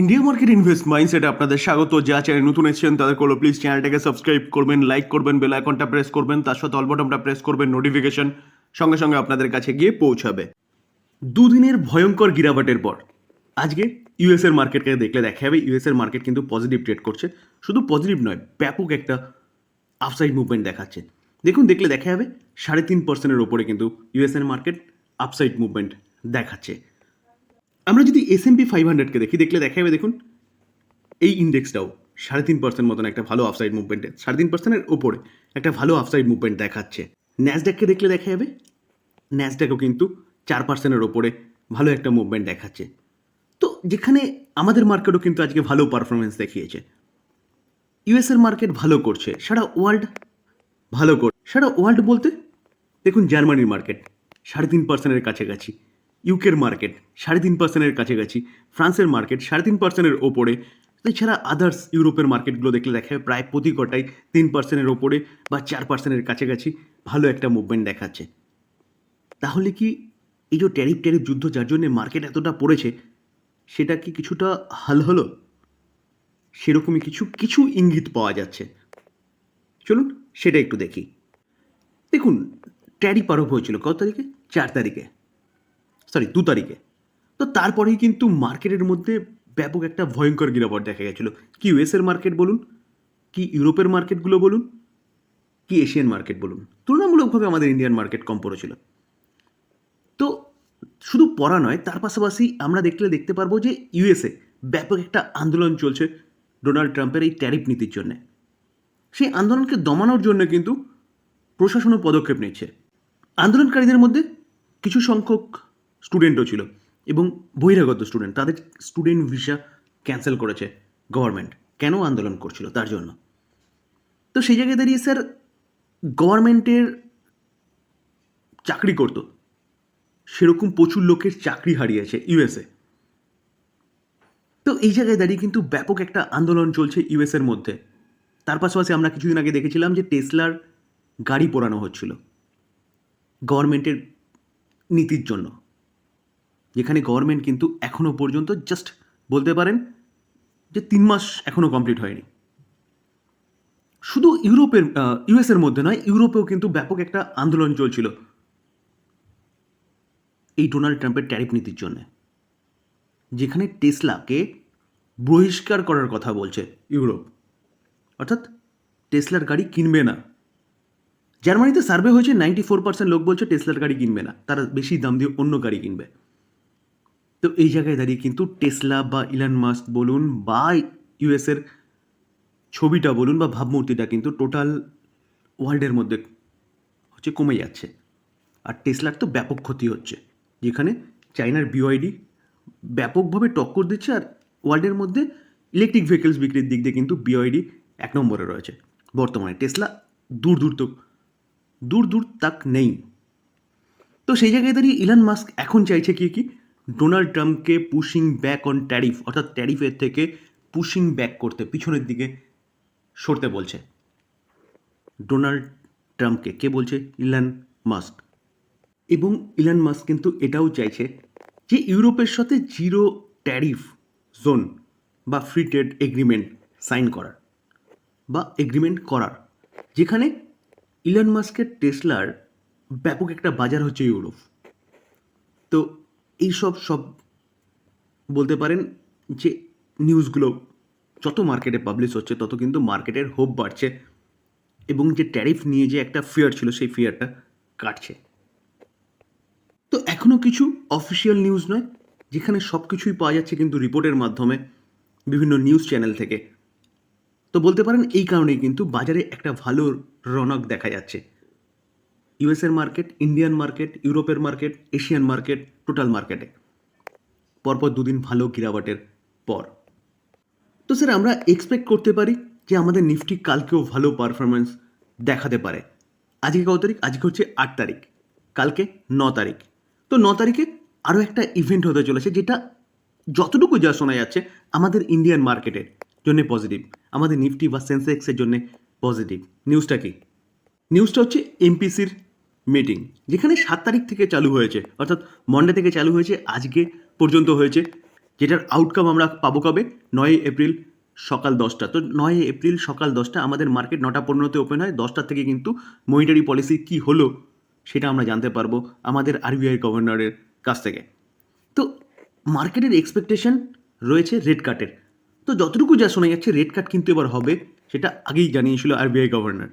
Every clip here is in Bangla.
ইন্ডিয়া মার্কেট ইনভেস্ট মাইন্ডসেটে আপনাদের স্বাগত। যা চ্যানেল নতুন এসেছেন, তাদের করল প্লিজ চ্যানেলটাকে সাবস্ক্রাইব করবেন লাইক করবেন বেল আইকনটা প্রেস করবেন, তার সাথে অল বটনটা প্রেস করবেন নোটিফিকেশন সঙ্গে সঙ্গে আপনাদের কাছে গিয়ে পৌঁছাবে। দুদিনের ভয়ঙ্কর গিরাবাটের পর, আজকে ইউএস এর মার্কেটকে দেখলে দেখা যাবে ইউএস এর মার্কেট কিন্তু পজিটিভ ট্রেড করছে। শুধু পজিটিভ নয়, ব্যাপক একটা আপসাইড মুভমেন্ট দেখাচ্ছে। দেখুন, দেখলে দেখা যাবে, সাড়ে তিন পার্সেন্টের ওপরে কিন্তু ইউএস এর মার্কেট আপসাইড মুভমেন্ট দেখাচ্ছে। আমরা যদি এস এম পি ফাইভ হান্ড্রেডকে দেখি, দেখলে দেখা যাবে দেখুন, এই ইন্ডেক্সটাও সাড়ে তিন পার্সেন্ট মতন একটা ভালো আফসাইড মুভমেন্টে সাড়ে তিন পার্সেন্টের ওপরে একটা ভালো আফসাইড মুভমেন্ট দেখাচ্ছে। ন্যাসড্যাককে দেখলে দেখা যাবে ন্যাসড্যাকও কিন্তু চার পার্সেন্টের ওপরে ভালো একটা মুভমেন্ট দেখাচ্ছে। তো যেখানে আমাদের মার্কেটও কিন্তু আজকে ভালো পারফরমেন্স দেখিয়েছে। ইউএসের মার্কেট ভালো করছে, সারা ওয়ার্ল্ড ভালো কর, সারা ওয়ার্ল্ড বলতে, দেখুন জার্মানির মার্কেট সাড়ে তিন পার্সেন্টের কাছাকাছি। ইউকের মার্কেট সাড়ে তিন পার্সেন্টের কাছাকাছি, ফ্রান্সের মার্কেট সাড়ে তিন পার্সেন্টের ওপরে, এছাড়া আদার্স ইউরোপের মার্কেটগুলো দেখলে দেখা যায় প্রায় প্রতি কটাই তিন পার্সেন্টের ওপরে বা চার পার্সেন্টের কাছাকাছি ভালো একটা মুভমেন্ট দেখাচ্ছে। তাহলে কি এই যে ট্যারিফ ট্যারিফ যুদ্ধ যার জন্য মার্কেট এতটা পড়েছে, সেটা কি কিছুটা হাল হলো? সেরকমই কিছু কিছু ইঙ্গিত পাওয়া যাচ্ছে। চলুন সেটা একটু দেখি। দেখুন ট্যারিফ আরোপ হয়েছিল কত তারিখে? চার তারিখে। সরি দু তারিখে। তো তারপরেই কিন্তু মার্কেটের মধ্যে ব্যাপক একটা ভয়ঙ্কর গিরাবট দেখা গেছিল। কি ইউএসের মার্কেট বলুন? কি ইউরোপের মার্কেটগুলো বলুন? কি এশিয়ান মার্কেট বলুন? তুলনামূলকভাবে আমাদের ইন্ডিয়ান মার্কেট কম পড়েছিল। তো শুধু পড়া নয়, তার পাশাপাশি আমরা দেখলে দেখতে পারব যে ইউএসএ ব্যাপক একটা আন্দোলন চলছে ডোনাল্ড ট্রাম্পের এই ট্যারিফ নীতির জন্যে। সেই আন্দোলনকে দমানোর জন্য কিন্তু প্রশাসনও পদক্ষেপ নিচ্ছে। আন্দোলনকারীদের মধ্যে কিছু সংখ্যক স্টুডেন্টও ছিল এবং বহিরাগত স্টুডেন্ট, তাদের স্টুডেন্ট ভিসা ক্যান্সেল করেছে গভর্নমেন্ট। কেন আন্দোলন করছিল? তার জন্য। তো সেই জায়গায় দাঁড়িয়ে স্যার গভর্নমেন্টের চাকরি করতো। সেরকম প্রচুর লোকের চাকরি হারিয়েছে ইউএসএ। তো এই জায়গায় দাঁড়িয়ে কিন্তু ব্যাপক একটা আন্দোলন চলছে ইউএসের মধ্যে। তার পাশাপাশি আমরা কিছুদিন আগে দেখেছিলাম যে টেসলার গাড়ি পোড়ানো হচ্ছিল। গভর্নমেন্টের নীতির জন্য। যেখানে গভর্নমেন্ট কিন্তু এখনও পর্যন্ত জাস্ট বলতে পারেন যে তিন মাস এখনও কমপ্লিট হয়নি। শুধু ইউরোপের ইউএসের মধ্যে নয়, ইউরোপেও কিন্তু ব্যাপক একটা আন্দোলন চলছিল। এই ডোনাল্ড ট্রাম্পের ট্যারিফ নীতির জন্য। যেখানে টেসলাকে বহিষ্কার করার কথা বলছে ইউরোপ। অর্থাৎ টেসলার গাড়ি কিনবে না। জার্মানিতে সার্ভে হয়েছে নাইনটি ফোর পার্সেন্ট লোক বলছে টেসলার গাড়ি কিনবে না। তারা বেশি দাম দিয়ে অন্য গাড়ি কিনবে। তো এই জায়গায় দাঁড়িয়ে কিন্তু টেসলা বা ইলান মাস্ক বলুন বা ইউএসের ছবিটা বলুন বা ভাবমূর্তিটা কিন্তু টোটাল ওয়ার্ল্ডের মধ্যে হচ্ছে কমে যাচ্ছে। আর টেসলার তো ব্যাপক ক্ষতি হচ্ছে, যেখানে চাইনার বিওআইডি ব্যাপকভাবে টক্কর দিচ্ছে আর ওয়ার্ল্ডের মধ্যে ইলেকট্রিক ভেহিকেলস বিক্রির দিক দিয়ে কিন্তু বিওআইডি এক নম্বরে রয়েছে। বর্তমানে টেসলা দূর দূর তো, দূর দূর তাক নেই। তো সেই জায়গায় দাঁড়িয়ে ইলান মাস্ক এখন চাইছে কি কি? ডোনাল্ড ট্রাম্পকে পুশিং ব্যাক অন ট্যারিফ অর্থাৎ ট্যারিফের থেকে পুশিং ব্যাক করতে, পিছনের দিকে সরতে বলছে। ডোনাল্ড ট্রাম্পকে কে বলছে? Elon Musk. এবং ইলান মাস্ক কিন্তু এটাও চাইছে যে ইউরোপের সাথে জিরো ট্যারিফ জোন বা ফ্রি ট্রেড এগ্রিমেন্ট সাইন করার বা এগ্রিমেন্ট করার, যেখানে ইলন মাস্কের টেসলার ব্যাপক একটা বাজার হচ্ছে ইউরোপ। তো এইসব সব বলতে পারেন যে নিউজগুলো যত মার্কেটে পাবলিশ হচ্ছে, তত কিন্তু মার্কেটের হোপ বাড়ছে এবং যে ট্যারিফ নিয়ে যে একটা ফিয়ার ছিল, সেই ফিয়ারটা কাটছে। তো এখনও কিছু অফিসিয়াল নিউজ নয়, যেখানে সব কিছুই পাওয়া যাচ্ছে কিন্তু রিপোর্টের মাধ্যমে বিভিন্ন নিউজ চ্যানেল থেকে। তো বলতে পারেন এই কারণেই কিন্তু বাজারে একটা ভালো রনক দেখা যাচ্ছে। ইউএসের মার্কেট, ইন্ডিয়ান মার্কেট, ইউরোপের মার্কেট, এশিয়ান মার্কেট, টোটাল মার্কেটে। পরপর দুদিন ভালো গিরাবাটের পর। তো স্যার, আমরা এক্সপেক্ট করতে পারি যে আমাদের নিফটি কালকেও ভালো পারফরমেন্স দেখাতে পারে। আজকে কত তারিখ? আজকে হচ্ছে আট তারিখ। কালকে ন তারিখ। তো ন তারিখে আরও একটা ইভেন্ট হতে চলেছে যেটা যতটুকু যা শোনা যাচ্ছে আমাদের ইন্ডিয়ান মার্কেটের জন্য পজিটিভ আমাদের নিফটি বা সেন্সেক্সের জন্য পজিটিভ নিউজটা কি? নিউজটা হচ্ছে এমপিসির মিটিং যেখানে সাত তারিখ থেকে চালু হয়েছে, অর্থাৎ মন্ডে থেকে চালু হয়েছে, আজকে পর্যন্ত হয়েছে, যেটার আউটকাম আমরা পাবো কবে? নয় এপ্রিল সকাল দশটা। তো নয় এপ্রিল সকাল দশটা আমাদের মার্কেট নটা পনেরোতে ওপেন হয়, দশটা থেকে কিন্তু মনিটারি পলিসি কি হলো সেটা আমরা জানতে পারব আমাদের আরবিআই গভর্নরের কাছ থেকে। তো মার্কেটের এক্সপেকটেশন রয়েছে রেড কাটের তো যতটুকু যা শোনা যাচ্ছে রেড কাট কিন্তু এবার হবে, সেটা আগেই জানিয়েছিল আরবিআই গভর্নর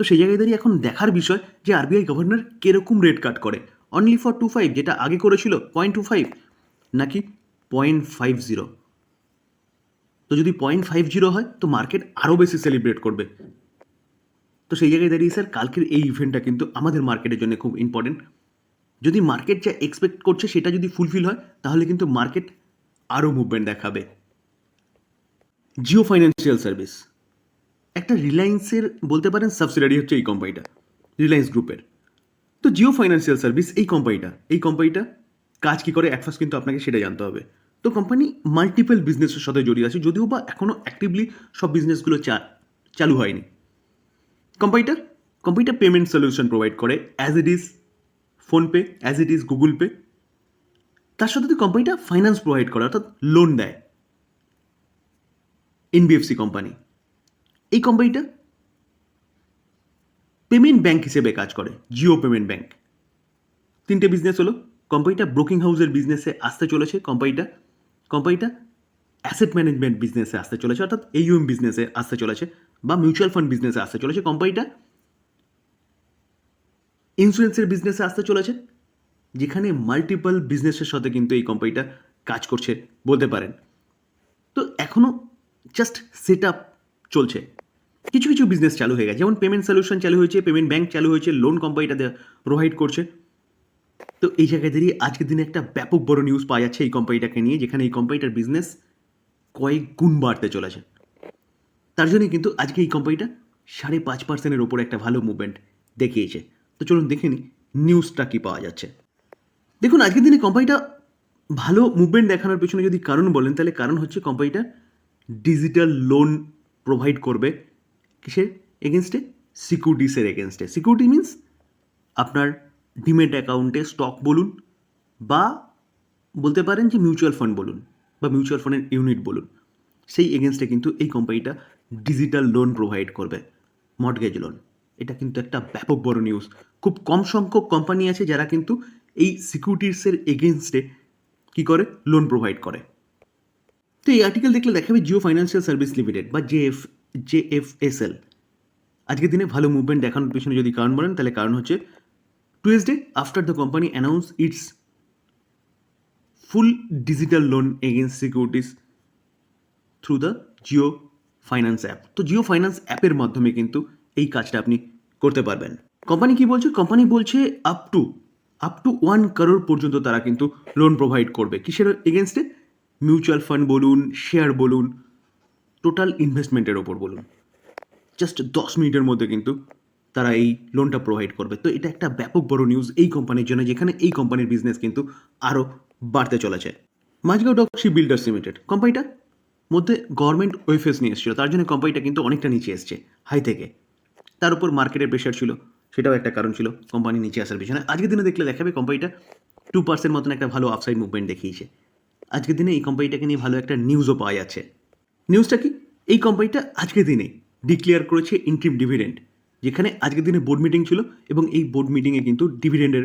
তো সেই জায়গায় দাঁড়িয়ে এখন দেখার বিষয় যে আরবিআই গভর্নর কীরকম রেট কাট করে। অনলি ফর টু ফাইভ যেটা আগে করেছিল পয়েন্ট টু ফাইভ নাকি পয়েন্ট ফাইভ জিরো তো যদি পয়েন্ট ফাইভ জিরো হয়, তো মার্কেট আরও বেশি সেলিব্রেট করবে। তো সেই জায়গায় দাঁড়িয়ে স্যার কালকের এই ইভেন্টটা কিন্তু আমাদের মার্কেটের জন্য খুব ইম্পর্টেন্ট যদি মার্কেট যা এক্সপেক্ট করছে, সেটা যদি ফুলফিল হয়, তাহলে কিন্তু মার্কেট আরও মুভমেন্ট দেখাবে। জিও ফাইন্যান্সিয়াল সার্ভিস একটা রিলায়েন্সের বলতে পারেন সাবসিডারি হচ্ছে এই কোম্পানিটা রিলায়েন্স গ্রুপের। তো জিও ফাইন্যান্সিয়াল সার্ভিস এই কোম্পানিটা এই কোম্পানিটা কাজ কী করে? অ্যাটফার্স্ট কিন্তু আপনাকে সেটা জানতে হবে। তো কোম্পানি মাল্টিপল বিজনেসের সাথে জড়িয়ে আছে, যদিও বা এখনও অ্যাক্টিভলি সব বিজনেসগুলো চা, চালু হয়নি। কোম্পানিটা কোম্পানিটা পেমেন্ট সলিউশন প্রোভাইড করে as it is PhonePe as it is Google Pay তার সাথে কোম্পানিটা ফাইন্যান্স প্রোভাইড করে, অর্থাৎ লোন দেয়। এনবিএফসি কোম্পানি এই কোম্পানিটা পেমেন্ট ব্যাংক হিসেবে কাজ করে জিও পেমেন্ট ব্যাংক তিনটে বিজনেস হলো। কোম্পানিটা ব্রোকিং হাউসের বিজনেসে আসতে চলেছে কোম্পানিটা কোম্পানিটা অ্যাসেট ম্যানেজমেন্ট বিজনেসে আসতে চলেছে, অর্থাৎ এইউএম বিজনেসে আসতে চলেছে, বা মিউচুয়াল ফান্ড বিজনেসে আসতে চলেছে। কোম্পানিটা ইন্স্যুরেন্সের বিজনেসে আসতে চলেছে, যেখানে মাল্টিপল বিজনেসের সাথে কিন্তু এই কোম্পানিটা কাজ করছে বলতে পারেন। তো এখনও জাস্ট সেট আপ চলছে। কিছু কিছু বিজনেস চালু হয়ে গেছে। যেমন পেমেন্ট সলিউশন চালু হয়েছে পেমেন্ট ব্যাংক চালু হয়েছে লোন কোম্পানিটা প্রোভাইড করছে। তো এই জায়গায় দাঁড়িয়ে আজকের দিনে একটা ব্যাপক বড় নিউজ পাওয়া যাচ্ছে এই কোম্পানিটাকে নিয়ে, যেখানে এই কোম্পানিটার বিজনেস কয়েক গুণ বাড়তে চলেছে। তার জন্য কিন্তু আজকে এই কোম্পানিটা সাড়ে পাঁচ পার্সেন্টের ওপর একটা ভালো মুভমেন্ট দেখিয়েছে। তো চলুন দেখে নিই নিউজটা কী পাওয়া যাচ্ছে। দেখুন, আজকের দিনে কোম্পানিটা ভালো মুভমেন্ট দেখানোর পেছনে যদি কারণ বলেন, তাহলে কারণ হচ্ছে কোম্পানিটা ডিজিটাল লোন প্রোভাইড করবে। কিসের? এগেনস্টে সিকিউরিটিসের এগেনস্টে সিকিউরিটি মিন্স আপনার ডিমেট অ্যাকাউন্টে স্টক বলুন বা বলতে পারেন যে মিউচুয়াল ফান্ড বলুন বা মিউচুয়াল ফান্ডের ইউনিট বলুন। সেই এগেনস্টে কিন্তু এই কোম্পানিটা ডিজিটাল লোন প্রোভাইড করবে। মর্টগেজ লোন এটা কিন্তু একটা ব্যাপক বড় নিউজ খুব কম সংখ্যক কোম্পানি আছে যারা কিন্তু এই সিকিউরিটিসের এগেনস্টে কী করে? লোন প্রোভাইড করে। তো এই আর্টিকেল দেখলে দেখাবে জিও ফাইন্যান্সিয়াল সার্ভিস লিমিটেড বা জেএফ জেএফএসএল আজকের দিনে ভালো মুভমেন্ট দেখানোর পিছনে যদি কারণ বলেন, তাহলে কারণ হচ্ছে Tuesday after the company announce its full digital loan against securities through the Jio finance app তো জিও ফাইন্যান্স অ্যাপের মাধ্যমে কিন্তু এই কাজটা আপনি করতে পারবেন। কোম্পানি কি বলছে? কোম্পানি বলছে up to up to one crore পর্যন্ত তারা কিন্তু লোন প্রোভাইড করবে। কিসের এগেনস্টে মিউচুয়াল ফান্ড বলুন শেয়ার বলুন টোটাল ইনভেস্টমেন্টের ওপর বলুন। জাস্ট দশ মিনিটের মধ্যে কিন্তু তারা এই লোনটা প্রোভাইড করবে। তো এটা একটা ব্যাপক বড় নিউজ এই কোম্পানির জন্য, যেখানে এই কোম্পানির বিজনেস কিন্তু আরও বাড়তে চলেছে। মাঝগাঁও ডকশি বিল্ডার্স লিমিটেড কোম্পানিটা মধ্যে গভর্নমেন্ট ওয়েফেস নিয়ে এসেছিল। তার জন্য কোম্পানিটা কিন্তু অনেকটা নিচে এসছে হাই থেকে। তার উপর মার্কেটের প্রেশার ছিল, সেটাও একটা কারণ ছিল কোম্পানি নিচে আসার পিছনে। আজকের দিনে দেখলে দেখাবে কোম্পানিটা টু পার্সেন্ট মতন একটা ভালো আপসাইড মুভমেন্ট দেখিয়েছে। আজকের দিনে এই কোম্পানিটাকে নিয়ে ভালো একটা নিউজও পাওয়া যাচ্ছে। নিউজটা কি? এই কোম্পানিটা আজকের দিনে ডিক্লেয়ার করেছে ইন্ট্রিম ডিভিডেন্ড যেখানে আজকের দিনে বোর্ড মিটিং ছিল এবং এই বোর্ড মিটিংয়ে কিন্তু ডিভিডেন্ডের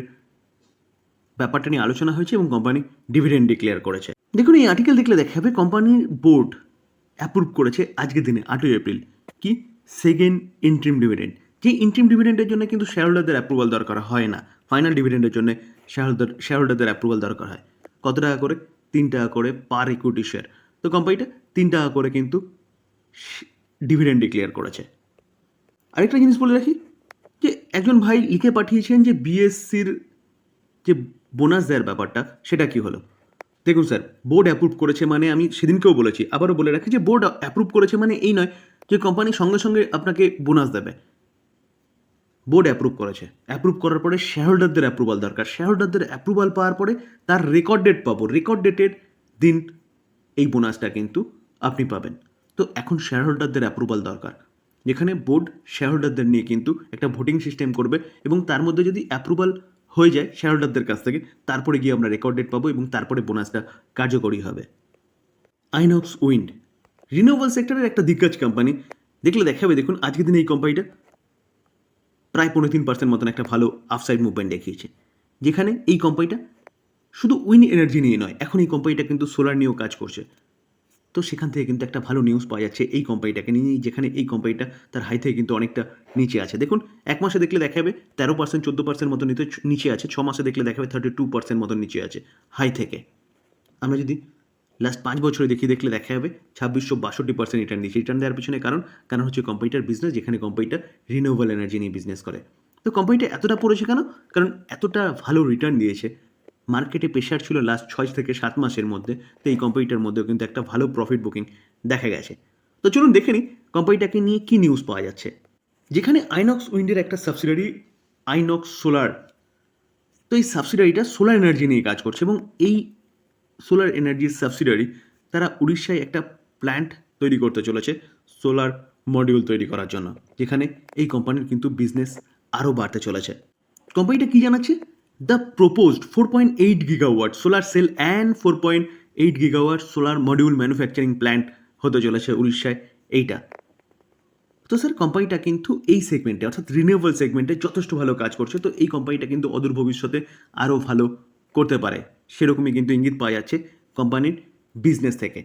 ব্যাপারটা নিয়ে আলোচনা হয়েছে এবং কোম্পানি ডিভিডেন্ড ডিক্লেয়ার করেছে। দেখুন, এই আর্টিকেল দেখলে দেখা যাবে কোম্পানির বোর্ড অ্যাপ্রুভ করেছে আজকের দিনে, আটই এপ্রিল কি? সেকেন্ড ইন্ট্রিম ডিভিডেন্ড যে ইন্ট্রিম ডিভিডেন্ডের জন্য কিন্তু শেয়ার হোল্ডারদের অ্যাপ্রুভাল দরকার হয় না। ফাইনাল ডিভিডেন্ডের জন্য শেয়ার হোল্ডার শেয়ার হোল্ডারদের অ্যাপ্রুভাল দরকার হয়। কত টাকা করে? তিন টাকা করে পার ইকুইটি শেয়ার তো কোম্পানিটা তিন টাকা করে কিন্তু ডিভিডেন্ড ডিক্লেয়ার করেছে। আরেকটা জিনিস বলে রাখি যে একজন ভাই লিখে পাঠিয়েছেন যে বিএসসির যে বোনাস দেওয়ার ব্যাপারটা, সেটা কি হলো? দেখুন স্যার বোর্ড অ্যাপ্রুভ করেছে মানে আমি সেদিনকেও বলেছি, আবারও বলে রাখি যে বোর্ড অ্যাপ্রুভ করেছে মানে এই নয় যে কোম্পানি সঙ্গে সঙ্গে আপনাকে বোনাস দেবে। বোর্ড অ্যাপ্রুভ করেছে। অ্যাপ্রুভ করার পরে শেয়ার হোল্ডারদের অ্যাপ্রুভাল দরকার। শেয়ার হোল্ডারদের অ্যাপ্রুভাল পাওয়ার পরে তার রেকর্ড ডেট পাবো। রেকর্ড ডেটের দিন এই বোনাসটা কিন্তু আপনি পাবেন। তো এখন শেয়ার হোল্ডারদের অ্যাপ্রুভাল দরকার। যেখানে বোর্ড শেয়ার হোল্ডারদের নিয়ে কিন্তু একটা ভোটিং সিস্টেম করবে এবং তার মধ্যে যদি অ্যাপ্রুভাল হয়ে যায় শেয়ার হোল্ডারদের কাছ থেকে, তারপরে গিয়ে আমরা রেকর্ড ডেট পাবো এবং তারপরে বোনাসটা কার্যকরী হবে। আইনক্স উইন্ড রিনিউয়েবল সেক্টরের একটা দিগ্গজ কোম্পানি দেখলে দেখাবে, দেখুন আজকের দিনে এই কোম্পানিটা প্রায় পনেরো তিন পার্সেন্ট মতন একটা ভালো আফসাইড মুভমেন্ট দেখিয়েছে। যেখানে এই কোম্পানিটা শুধু উইন এনার্জি নিয়ে নয়, এখন এই কোম্পানিটা কিন্তু সোলার নিয়েও কাজ করছে। তো সেখান থেকে কিন্তু একটা ভালো নিউজ পাওয়া যাচ্ছে এই কোম্পানিটাকে নিয়ে, যেখানে এই কোম্পানিটা তার হাই থেকে কিন্তু অনেকটা নিচে আছে। দেখুন, এক মাসে দেখলে দেখাবে তেরো পার্সেন্ট চোদ্দ পার্সেন্ট মতো নিতে নিচে আছে, ছ মাসে দেখলে দেখাবে থার্টি টু পার্সেন্ট মতো নিচে আছে হাই থেকে। আমরা যদি লাস্ট পাঁচ বছরে দেখি, দেখলে দেখা যাবে ছাব্বিশশো বাষট্টি পার্সেন্ট রিটার্ন দিচ্ছে রিটার্ন দেওয়ার পিছনে কারণ কারণ হচ্ছে কোম্পানিটার বিজনেস যেখানে কোম্পানিটা রিনিউয়েবল এনার্জি নিয়ে বিজনেস করে। তো কোম্পানিটা এতটা পড়েছে কেন? কারণ এতটা ভালো রিটার্ন দিয়েছে। মার্কেটে প্রেশার ছিল লাস্ট ছয় থেকে সাত মাসের মধ্যে, তো এই কোম্পানিটার মধ্যেও কিন্তু একটা ভালো প্রফিট বুকিং দেখা গেছে। তো চলুন দেখে নিই কোম্পানিটাকে নিয়ে কী নিউজ পাওয়া যাচ্ছে। যেখানে আইনক্স উইন্ডের একটা সাবসিডারি আইনক্স সোলার তো এই সাবসিডারিটা সোলার এনার্জি নিয়ে কাজ করছে এবং এই সোলার এনার্জির সাবসিডারি তারা উড়িষ্যায় একটা প্ল্যান্ট তৈরি করতে চলেছে সোলার মডিউল তৈরি করার জন্য। যেখানে এই কোম্পানির কিন্তু বিজনেস আরও বাড়তে চলেছে। কোম্পানিটা কী জানাচ্ছে? Eight gigawatt solar cell and four point eight gigawatt solar module manufacturing plant হতে চলেছে উড়িষ্যায়, এইটা। তো স্যার কোম্পানিটা কিন্তু এই সেগমেন্টে অর্থাৎ রিনিউয়েবল সেগমেন্টে যথেষ্ট ভালো কাজ করছে। তো এই কোম্পানিটা কিন্তু অদূর ভবিষ্যতে আরও ভালো করতে পারে। সেরকমই কিন্তু ইঙ্গিত পাওয়া যাচ্ছে কোম্পানির বিজনেস থেকে।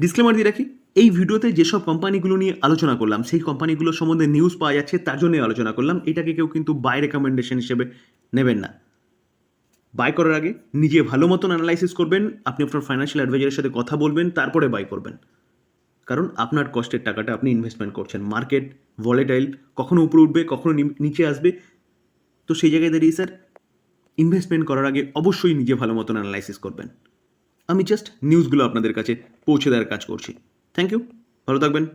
ডিসক্লেমার দিয়ে রাখি, এই ভিডিওতে যেসব কোম্পানিগুলো নিয়ে আলোচনা করলাম, সেই কোম্পানিগুলো সম্বন্ধে নিউজ পাওয়া যাচ্ছে, তার জন্যই আলোচনা করলাম। এটাকে কেউ কিন্তু বাই রেকমেন্ডেশন হিসেবে নেবেন না। বাই করার আগে নিজে ভালো মতন অ্যানালাইসিস করবেন, আপনি আপনার ফাইন্যান্সিয়াল অ্যাডভাইজারের সাথে কথা বলবেন, তারপরে বাই করবেন। কারণ আপনার কষ্টের টাকাটা আপনি ইনভেস্টমেন্ট করছেন। মার্কেট ভলেটাইল কখনো উপরে উঠবে, কখনো নিচে আসবে। তো সেই জায়গায় দাঁড়িয়ে স্যার ইনভেস্টমেন্ট করার আগে অবশ্যই নিজে ভালো মতন অ্যানালাইসিস করবেন। আমি জাস্ট নিউজগুলো আপনাদের কাছে পৌঁছে দেওয়ার কাজ করছি। থ্যাংক ইউ ভালো থাকবেন।